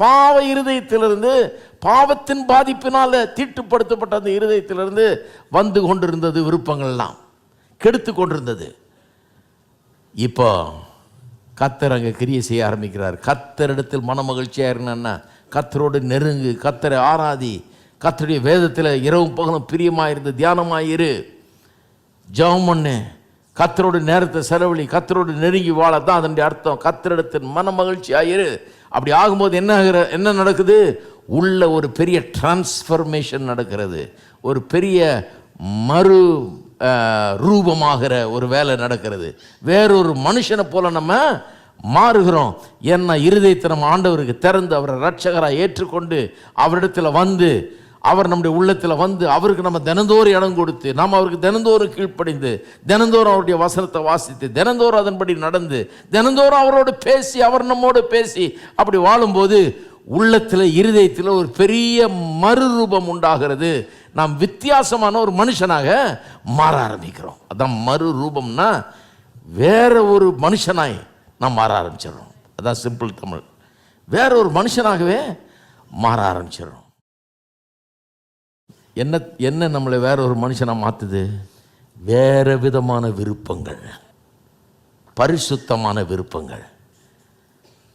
பாவ இருதயத்திலிருந்து பாவத்தின் பாதிப்பினால் தீட்டுப்படுத்தப்பட்ட அந்த இருதயத்திலிருந்து வந்து கொண்டிருந்தது விருப்பங்கள்லாம் கெடுத்து கொண்டிருந்தது. இப்போ கத்தர் அங்கே கிரியை செய்ய ஆரம்பிக்கிறார். கத்தரிடத்தில் மன மகிழ்ச்சியாக இருந்தான்னா கத்தரோடு நெருங்கு கத்தரை ஆராதி கத்தருடைய வேதத்தில் இரவும் பகலும் பிரியமாக இருந்து தியானமாக இரு ஜெபம் பண்ணு. கத்தரோடு நேரத்தை செலவழி கத்தரோடு நெருங்கி வாழ தான் அதனுடைய அர்த்தம். கத்திரிடத்தின் மன மகிழ்ச்சி ஆயிரு அப்படி ஆகும்போது என்ன ஆகிற என்ன நடக்குது? உள்ள ஒரு பெரிய டிரான்ஸ்ஃபர்மேஷன் நடக்கிறது. ஒரு பெரிய மறு ரூபமாகிற ஒரு வேலை நடக்கிறது. வேறொரு மனுஷனை போல நம்ம மாறுகிறோம். என்ன இருதயத்தை நம்ம ஆண்டவருக்கு திறந்து அவரை ரட்சகராக ஏற்றுக்கொண்டு அவரிடத்தில் வந்து அவர் நம்முடைய உள்ளத்தில் வந்து அவருக்கு நம்ம தினந்தோறும் இடம் கொடுத்து நாம் அவருக்கு தினந்தோறும் கீழ்ப்படைந்து தினந்தோறும் அவருடைய வசனத்தை வாசித்து தினந்தோறும் அதன்படி நடந்து தினந்தோறும் அவரோடு பேசி அவர் நம்மோடு பேசி அப்படி வாழும்போது உள்ளத்தில் இருதயத்தில் ஒரு பெரிய மறுரூபம் உண்டாகிறது. நாம் வித்தியாசமான ஒரு மனுஷனாக மாற ஆரம்பிக்கிறோம். அதான் மறுரூபம்னா வேற ஒரு மனுஷனாய் நாம் மாற ஆரம்பிச்சிடுறோம். அதான் சிம்பிள் தமிழ். வேற ஒரு மனுஷனாகவே மாற ஆரம்பிச்சிடுறோம். என்ன என்ன நம்மளை வேற ஒரு மனுஷனாக மாற்றுது வேறு விதமான விருப்பங்கள். பரிசுத்தமான விருப்பங்கள்.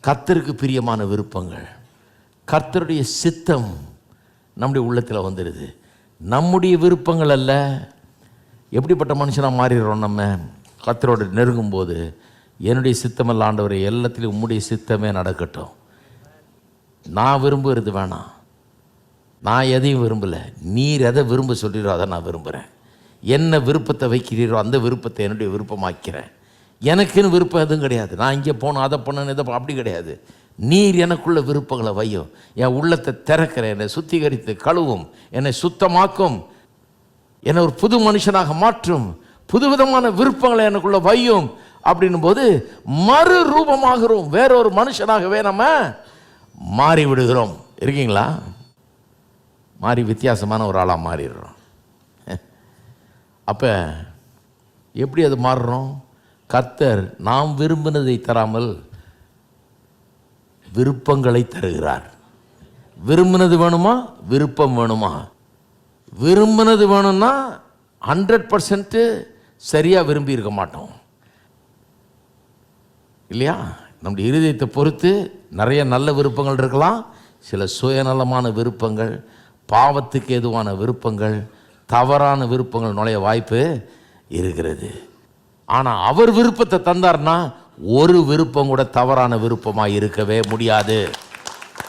கர்த்தருக்கு பிரியமான விருப்பங்கள். கர்த்தருடைய சித்தம் நம்முடைய உள்ளத்தில் வந்துடுது நம்முடைய விருப்பங்கள் அல்ல. எப்படிப்பட்ட மனுஷனாக மாறிடுறோம் நம்ம? கர்த்தரோடு நெருங்கும்போது என்னுடைய சித்தமல்ல ஆண்டவரை எல்லாத்திலையும் உம்முடைய சித்தமே நடக்கட்டும். நான் விரும்புகிறது வேணாம். நான் எதையும் விரும்பலை. நீர் எதை விரும்ப சொல்கிறீரோ அதை நான் விரும்புகிறேன் என்ன விருப்பத்தை வைக்கிறீரோ அந்த விருப்பத்தை என்னுடைய விருப்பமாக்கிறேன். எனக்குன்னு விருப்பம் எதுவும் கிடையாது. நான் இங்கே போகணும் அதை பண்ணணும் இதை அப்படி கிடையாது. நீர் எனக்குள்ள விருப்பங்களை வையும். என் உள்ளத்தை திறக்கிறேன் என்னை சுத்திகரித்து கழுவும் என்னை சுத்தமாக்கும் என்னை ஒரு புது மனுஷனாக மாற்றும் புதுவிதமான விருப்பங்களை எனக்குள்ள வையும் அப்படின்னும் போது மறு ரூபமாகிறோம். வேற ஒரு மனுஷனாகவே நம்ம மாறி விடுகிறோம் இருக்கீங்களா? மாறி வித்தியாசமான ஒரு ஆளாக மாறிடுறோம். அப்போ எப்படி அது மாறுறோம்? கர்த்தர் நாம் விரும்பினதை தராமல் விருப்பங்களை தருகிறார். விரும்பினது வேணுமா? விருப்பம் வேணுமா? விரும்பினது வேணும்னா ஹண்ட்ரட் பர்சன்ட்டு சரியாக விரும்பி இருக்க மாட்டோம். இல்லையா? நம்முடைய இருதயத்தை பொறுத்து நிறைய நல்ல விருப்பங்கள் இருக்கலாம் சில சுயநலமான விருப்பங்கள் பாவத்துக்கு ஏதுவான விருப்பங்கள் தவறான விருப்பங்கள் நுழைய வாய்ப்பு இருக்கிறது. ஆனால் அவர் விருப்பத்தை தந்தார்னா ஒரு விருப்பம் கூட தவறான விருப்பமாக இருக்கவே முடியாது.